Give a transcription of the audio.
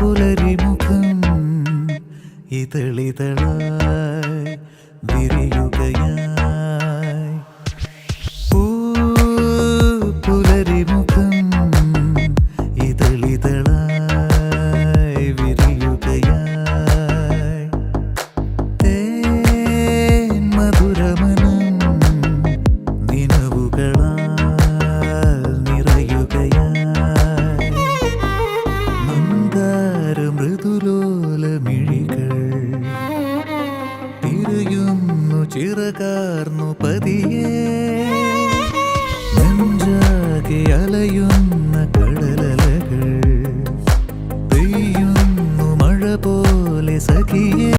പുലരിമുഖം. ഇതളിതളായി മൃദുലോലമിഴികൾ തിരയുന്നു ചിറകാർന്നു പതിയെ. നെഞ്ചാകെ അലയുന്ന കടലലകൾ. പെയ്യുന്നു മഴ പോലെ സഖിയെ.